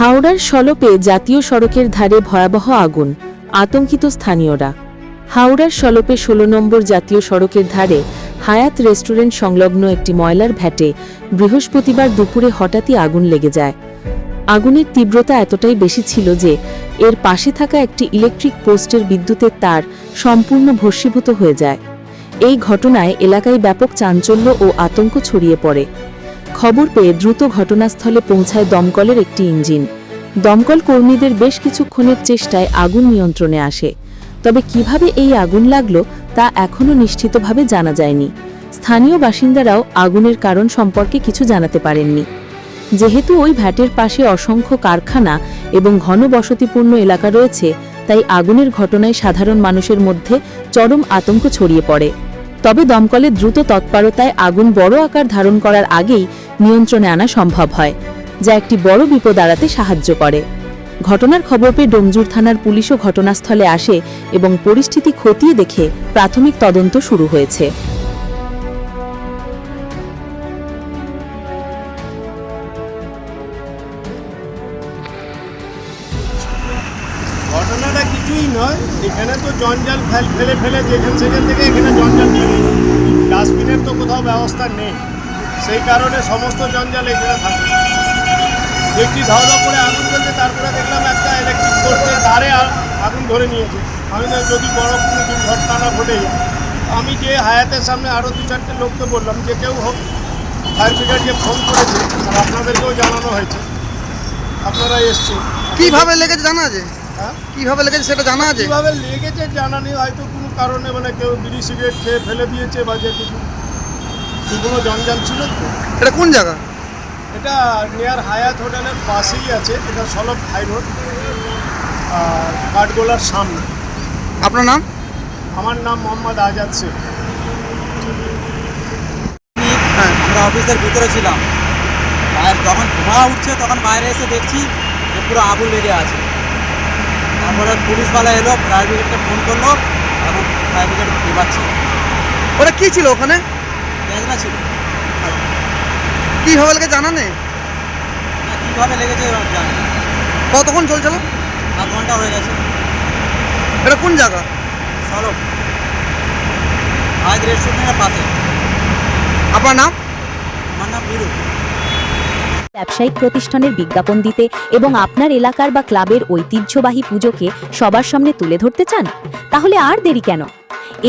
হাওড়ার সলপে জাতীয় সড়কের ধারে ভয়াবহ আগুন, আতঙ্কিত স্থানীয়রা। হাওড়ার সলপে ষোলো নম্বর জাতীয় সড়কের ধারে হায়াত রেস্টুরেন্ট সংলগ্ন একটি ময়লার ভ্যাটে বৃহস্পতিবার দুপুরে হঠাৎই আগুন লেগে যায়। আগুনের তীব্রতা এতটাই বেশি ছিল যে, এর পাশে থাকা একটি ইলেকট্রিক পোস্টের বিদ্যুতের তার সম্পূর্ণ ভস্মীভূত হয়ে যায়। এই ঘটনায় এলাকায় ব্যাপক চাঞ্চল্য ও আতঙ্ক ছড়িয়ে পড়ে। খবর পেয়ে দ্রুত ঘটনাস্থলে পৌঁছায় দমকলের একটি ইঞ্জিন। দমকল কর্মীদের বেশ কিছুক্ষণের চেষ্টায় আগুন নিয়ন্ত্রণে আসে। তবে কীভাবে এই আগুন লাগল তা এখনও নিশ্চিতভাবে জানা যায়নি। স্থানীয় বাসিন্দারাও আগুনের কারণ সম্পর্কে কিছু জানাতে পারেননি। যেহেতু ওই ভ্যাটের পাশে অসংখ্য কারখানা এবং ঘনবসতিপূর্ণ এলাকা রয়েছে, তাই আগুনের ঘটনায় সাধারণ মানুষের মধ্যে চরম আতঙ্ক ছড়িয়ে পড়ে। তবে দমকলের দ্রুত তৎপরতায় আগুন বড় আকার ধারণ করার আগেই নিয়ন্ত্রণে আনা সম্ভব হয়, যা একটি বড় বিপদ এড়াতে সাহায্য করে। ঘটনার খবর পেয়ে ডোমজুর থানার পুলিশও ঘটনাস্থলে আসে এবং পরিস্থিতি খতিয়ে দেখে প্রাথমিক তদন্ত শুরু হয়েছে। ঘটনাটা ফেল ফেলে ফেলে যেখান সেখান থেকে এখানে জঞ্জাল ডাস্টবিনের তো কোথাও ব্যবস্থা নেই। সেই কারণে সমস্ত জঞ্জাল এখানে থাকে। দেখছি ধাও ধাও করে আগুন জ্বলছে তারপরে দেখলাম একটা ইলেকট্রিক ধারে আ- আগুন ধরে নিয়েছে। আমি যদি বড় কোনো দুর্ঘটনা না ঘটে আমি যে হায়াতের সামনে আরও দু চারটে লোককে বললাম যে কেউ হোক ফায়ার ব্রিগেডকে ফোন করেছে আর আপনাদেরকেও জানানো হয়েছে। আপনারা এসছেন। কীভাবে লেগেছে জানা আছে? হ্যাঁ? কীভাবে লেগেছে সেটা জানা আছে? কীভাবে লেগেছে জানা নেই হয়তো কোনো কারণে মানে কেউ বিড়ি সিগারেট খেয়ে ফেলে দিয়েছে বা যে কিছু। শুকনো জঞ্জাল ছিল তো। এটা কোন জায়গা? এটা নিয়ার হায়াত হোটেলের পাশেই আছে এটা সলভ হাই রোড কাঠগোলার সামনে। আপনার নাম? আমার নাম মোহাম্মদ আজাদ শেখ। হ্যাঁ আমরা অফিসের ভিতরে ছিলাম। আর যখন ধোঁয়া উঠছে তখন বাইরে এসে দেখছি যে পুরো আগুন লেগে আছে। তারপরে পুলিশওয়ালা এলো ফায়ার ব্রিগেডকে ফোন করল এখন ফায়ার ব্রিগেড এবাচ্ছে ওটা কি ছিল ওখানে? গ্যাসনা ছিল কীভাবে লেগে জানা নেই কীভাবে লেগেছে জানি না। কতক্ষণ চলছিল? আধ ঘণ্টা হয়ে গেছে। এটা কোন জায়গা? সড়ক আজ রেস্টুরেন্টের পাশে। আপনার নাম? আমার নাম বিরু ব্যবসায়িক প্রতিষ্ঠানের বিজ্ঞাপন দিতে এবং আপনার এলাকার বা ক্লাবের ঐতিহ্যবাহী পুজোকে সবার সামনে তুলে ধরতে চান? তাহলে আর দেরি কেন?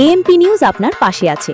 এএমপি নিউজ আপনার পাশে আছে।